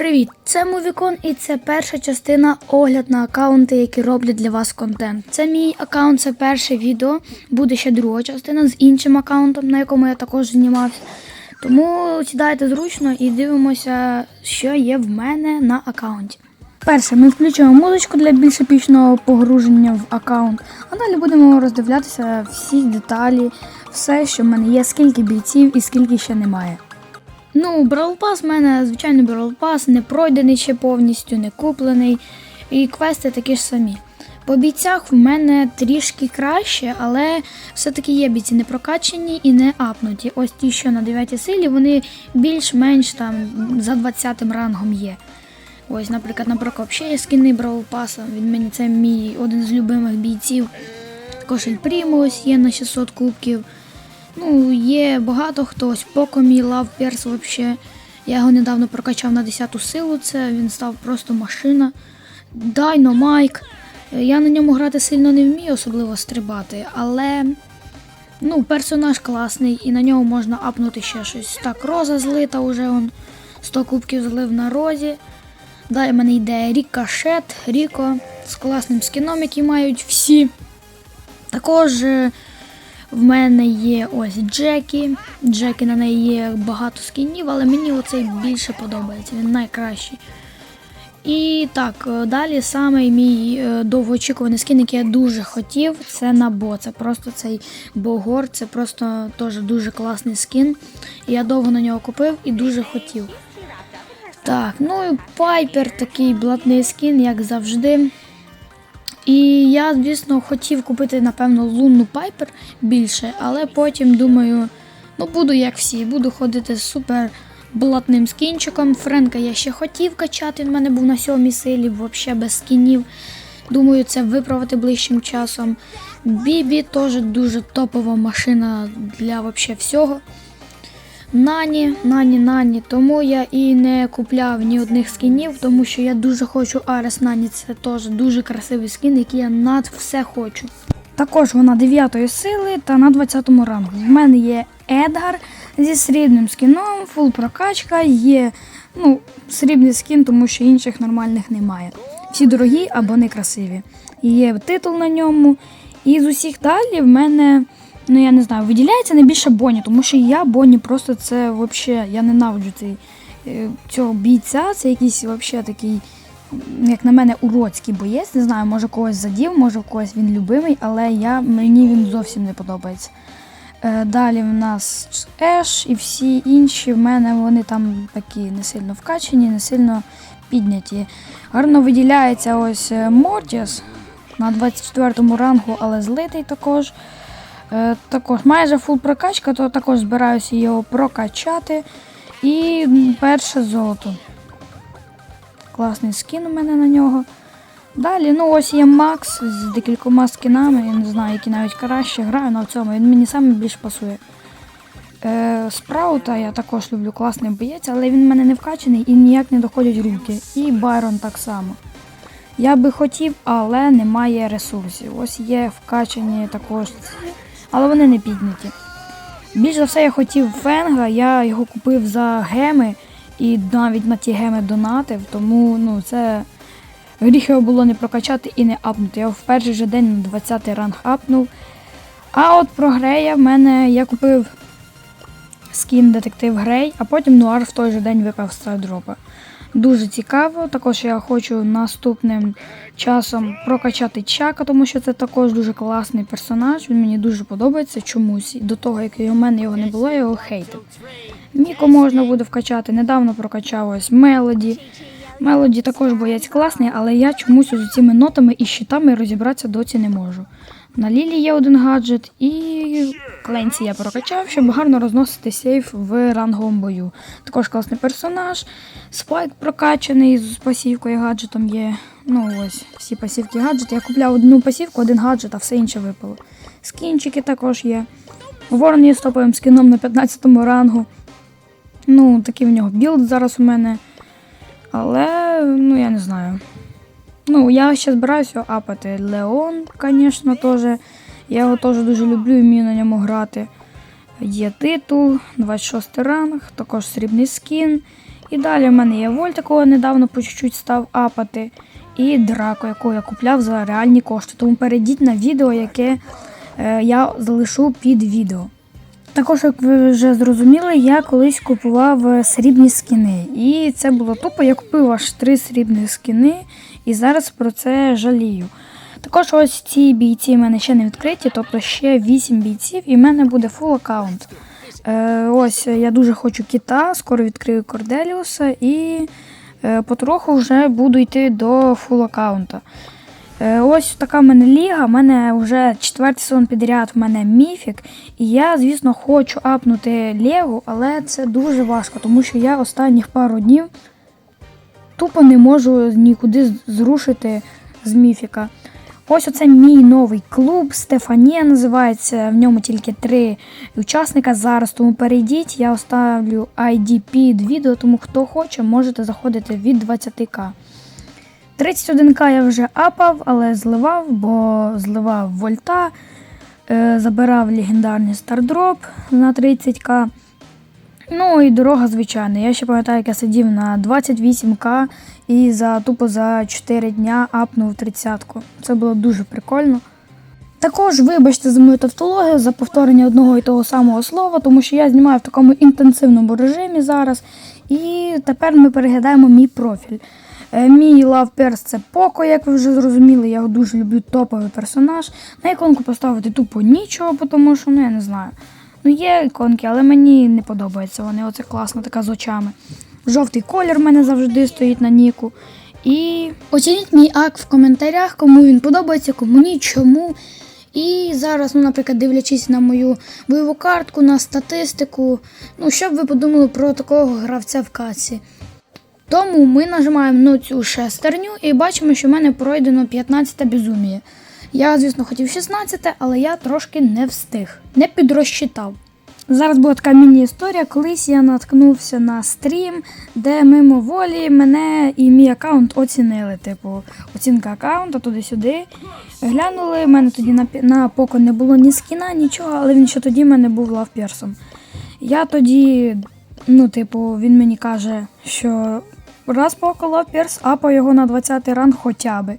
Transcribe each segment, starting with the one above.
Привіт! Це Мувікон і це перша частина огляд на аккаунти, які роблять для вас контент. Це мій аккаунт, це перше відео. Буде ще друга частина з іншим аккаунтом, на якому я також знімався. Тому сідайте зручно і дивимося, що є в мене на аккаунті. Перше, ми включимо музичку для більш епічного погруження в аккаунт, а далі будемо роздивлятися всі деталі, все, що в мене є, скільки бійців і скільки ще немає. Ну, Brawl Pass в мене звичайно Brawl Pass, не пройдений ще повністю, не куплений. І квести такі ж самі. По бійцях в мене трішки краще, але все-таки є бійці не прокачані і не апнуті. Ось ті, що на 9 силі, вони більш-менш там за 20 рангом є. Ось, наприклад, на ще є скини Brawl Pass, Він мені це мій один з любимих бійців. Також Прімо ось є на 600 кубків. Ну, є багато хтось. Поко мій лав перс вообще. Я його недавно прокачав на 10 силу. Це він став просто машина. Дайно Майк. Я на ньому грати сильно не вмію, особливо стрибати, але ну, персонаж класний і на нього можна апнути ще щось. Так, роза злита вже он 100 кубків злив на розі. Далі в мене йде Рікошет, Ріко з класним скіном, який мають всі. Також е, в мене є ось Джекі. Джекі на неї є багато скінів, але мені оцей більше подобається, він найкращий. І так, е, далі саме мій е, довгоочікуваний скін, який я дуже хотів, це Набо. Це просто цей Богор, це просто теж дуже класний скін. Я довго на нього купив і дуже хотів. Так, ну і Пайпер такий блатний скін, як завжди. І я, звісно, хотів купити, напевно, лунну Пайпер більше, але потім думаю, ну буду як всі, буду ходити з супер блатним скінчиком. Френка я ще хотів качати, він в мене був на сьомій силі, взагалі без скінів. Думаю, це виправити ближчим часом. Бібі теж дуже топова машина для вообще всього. Нані, нані, нані. Тому я і не купляв ні одних скінів, тому що я дуже хочу Арес Нані. Це теж дуже красивий скін, який я над все хочу. Також вона 9 сили та на 20 рангу. В мене є Едгар зі срібним скіном, фул прокачка, є ну, срібний скін, тому що інших нормальних немає. Всі дорогі або некрасиві. Є титул на ньому. І з усіх далі в мене ну я не знаю, виділяється найбільше Бонні, тому що я Бонні просто це взагалі, я ненавиджу цей, е, цього бійця, це якийсь взагалі такий, як на мене, уродський боєць. Не знаю, може когось задів, може в когось він любимий, але я, мені він зовсім не подобається. Е, Далі в нас Еш і всі інші в мене вони там такі не сильно вкачені, не сильно підняті. Гарно виділяється ось е, Мортіс на 24 му рангу, але злитий також. Е, Також майже фул прокачка, то також збираюся його прокачати. І перше золото. Класний скін у мене на нього. Далі, ну ось є Макс з декількома скінами, я не знаю, які навіть краще граю на цьому, він мені саме більш пасує. Е, Спраута я також люблю класний боєць, але він в мене не вкачаний і ніяк не доходять руки. І Байрон так само. Я би хотів, але немає ресурсів. Ось є вкачані також, але вони не підняті. Більш за все я хотів Фенга, я його купив за геми і навіть на ті геми донатив, тому ну, це гріх його було не прокачати і не апнути. Я в перший же день на 20 ранг апнув. А от про Грея в мене я купив скін детектив Грей, а потім Нуар в той же день випав стардропа. Дуже цікаво. Також я хочу наступним часом прокачати Чака, тому що це також дуже класний персонаж. Він мені дуже подобається чомусь. До того, як у мене його не було, я його хейтив. Міко можна буде вкачати. Недавно прокачав ось Мелоді. Мелоді також боєць класний, але я чомусь з цими нотами і щитами розібратися доці не можу. На Лілі є один гаджет і Кленці я прокачав, щоб гарно розносити сейф в ранговому бою. Також класний персонаж. Спайк прокачаний з пасівкою і гаджетом є. Ну ось, всі пасівки і гаджети. Я купляв одну пасівку, один гаджет, а все інше випало. Скінчики також є. Ворон є з топовим скіном на 15 рангу. Ну, такий в нього білд зараз у мене. Але, ну я не знаю. Ну, я ще збираюся апати Леон, звісно, теж. Я його теж дуже люблю і вмію на ньому грати. Є титул, 26 ранг, також срібний скін. І далі в мене є Вольт, якого недавно по чуть-чуть став апати, і Драко, якого я купляв за реальні кошти. Тому перейдіть на відео, яке е, я залишу під відео. Також, як ви вже зрозуміли, я колись купував е, срібні скіни. І це було тупо. Я купив аж три срібні скіни, і зараз про це жалію. Також ось ці бійці в мене ще не відкриті, тобто ще 8 бійців, і в мене буде фул аккаунт. Е, ось я дуже хочу кіта, скоро відкрию Корделіуса і е, потроху вже буду йти до фул аккаунта. Е, Ось така в мене ліга. У мене вже четвертий сезон підряд, в мене міфік. І я, звісно, хочу апнути Легу, але це дуже важко, тому що я останніх пару днів тупо не можу нікуди зрушити з міфіка. Ось оце мій новий клуб Стефанія називається. В ньому тільки три учасника зараз. Тому перейдіть, я оставлю ID під відео, тому хто хоче, можете заходити від 20к. 31к я вже апав, але зливав, бо зливав вольта, е, забирав легендарний стардроп на 30к. Ну і дорога звичайна. Я ще пам'ятаю, як я сидів на 28к і за тупо за 4 дня апнув 30-ку. Це було дуже прикольно. Також вибачте за мою тавтологію, за повторення одного і того самого слова, тому що я знімаю в такому інтенсивному режимі зараз. І тепер ми переглядаємо мій профіль. Е, Мій лавперс це Поко, як ви вже зрозуміли, я дуже люблю топовий персонаж. На іконку поставити тупо нічого, тому що ну я не знаю. Ну є іконки, але мені не подобаються вони. Оце класно, така з очами. Жовтий колір в мене завжди стоїть на Ніку. І оцініть мій ак в коментарях, кому він подобається, кому ні, чому. І зараз, ну, наприклад, дивлячись на мою бойову картку, на статистику, ну, що б ви подумали про такого гравця в каці. Тому ми нажимаємо на цю шестерню і бачимо, що в мене пройдено 15 безуміє. Я, звісно, хотів 16, але я трошки не встиг, не підрозчитав. Зараз буде така міні-історія. Колись я наткнувся на стрім, де мимоволі мене і мій аккаунт оцінили. Типу, оцінка аккаунту туди-сюди. Глянули, в мене тоді на, на поко не було ні скіна, нічого, але він ще тоді в мене був лавперсом. Я тоді, ну, типу, він мені каже, що раз поко лавперс, апа його на 20 ранг хоча би.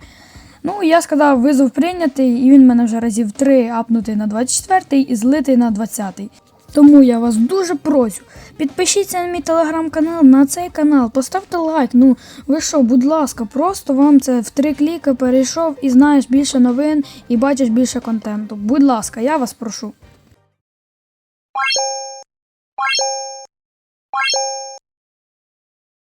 Ну, я сказав, визов прийнятий, і він мене вже разів три апнутий на 24 і злитий на 20. -й. Тому я вас дуже прошу, підпишіться на мій телеграм-канал, на цей канал, поставте лайк. Ну, ви що, будь ласка, просто вам це в три кліки перейшов і знаєш більше новин і бачиш більше контенту. Будь ласка, я вас прошу.